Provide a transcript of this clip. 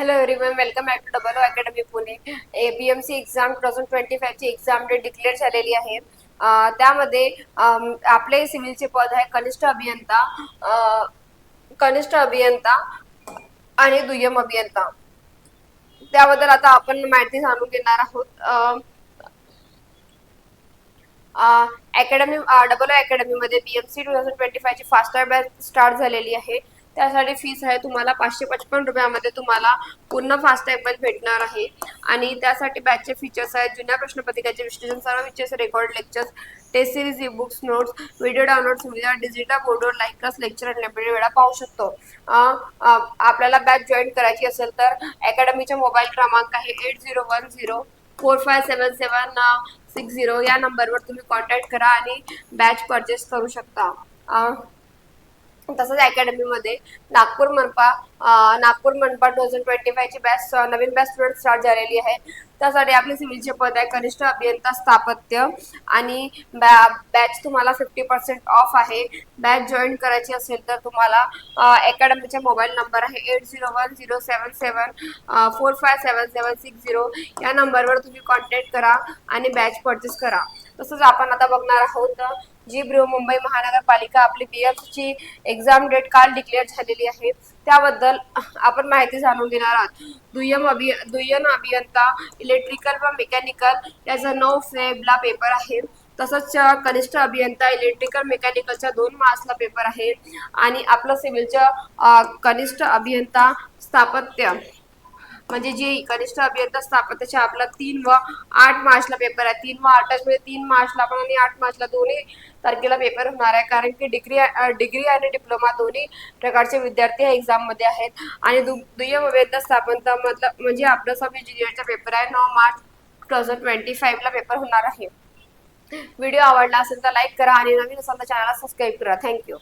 Hello everyone welcome back to double academy Pune BMC exam two thousand twenty फाईव्हची exam date declare झालेली आहे. त्यामध्ये आपले सिव्हिलचे पद आहे कनिष्ठ अभियंता कनिष्ठ अभियंता आणि दुय्यम अभियंता. त्याबद्दल आता आपण माहिती जाणून घेणार आहोत. अकॅडमी डबल अकॅडमीमध्ये बीएमसी टू थाउजंड ट्वेंटी फायची फास्ट बॅच स्टार्ट झालेली आहे. त्यासाठी फीस आहे. तुम्हाला पाचशे पचपन रुपयामध्ये तुम्हाला पूर्ण फास्ट बॅच भेटणार आहे. आणि त्यासाठी बॅचचे फीचर्स आहेत. जुन्या प्रश्नपत्रिकाचे विश्लेषण सर्व features record lectures test series e books notes video download सुविधा डिजिटल बोर्डवर लाईक लेक्चर आणि लायब्ररी वेळा पाहू शकतो. आपल्याला बॅच जॉईन करायची असेल तर अकॅडमीचा मोबाईल क्रमांक आहे eight zero one zero four five seven seven six zero या नंबरवर तुम्ही कॉन्टॅक्ट करा आणि बॅच परचेस करू शकता. तसंच अकॅडमीमध्ये. नागपूर मनपा नागपूर मनपा टू थाउजंड ट्वेंटी फायची बॅच नवीन बॅच स्टुडंट स्टार्ट झालेली आहे. त्यासाठी आपले सिव्हिलचे पद आहे कनिष्ठ अभियंता स्थापत्य. आणि बॅच तुम्हाला फिफ्टी पर्सेंट ऑफ आहे. बॅच जॉईन करायची असेल तर तुम्हाला अकॅडमीचा मोबाईल नंबर आहे eight zero one zero seven seven four five seven seven six zero या नंबरवर तुम्ही कॉन्टॅक्ट करा आणि बॅच परचेस करा. तसंच आपण आता बघणार आहोत जी बृहमुंबई महानगरपालिका आपली बी ची एक्झाम डेट काल डिक्लेअर झालेली आहे. त्याबद्दल आपण माहिती जाणून घेणार आहोत. दुय्यम अभि दुय्यम अभियंता इलेक्ट्रिकल व मेकॅनिकल याचा नऊ फेबला पेपर आहे. तसंच कनिष्ठ अभियंता इलेक्ट्रिकल मेकॅनिकलच्या दोन मार्क्सला पेपर आहे. आणि आपलं सिव्हिलचं कनिष्ठ अभियंता स्थापत्य. म्हणजे जे कनिष्ठ अभियंता स्थापत्याचे आपला तीन व आठ मार्चला पेपर आहे. तीन व आठ म्हणजे तीन मार्चला पण आणि आठ मार्चला दोन्ही तारखेला पेपर होणार आहे. कारण की डिग्री डिग्री आणि डिप्लोमा दोन्ही प्रकारचे विद्यार्थी या एक्झाममध्ये आहेत. आणि दु दुय्यम अभियंता स्थापनता मतलब म्हणजे आपलं सब इंजिनियरचा पेपर आहे. नऊ मार्च टू थाउजंड ट्वेंटी फाईव्हला पेपर होणार आहे. व्हिडिओ आवडला असेल तर लाईक करा आणि नवीन असेल तर चॅनलला सबस्क्राईब करा. थँक्यू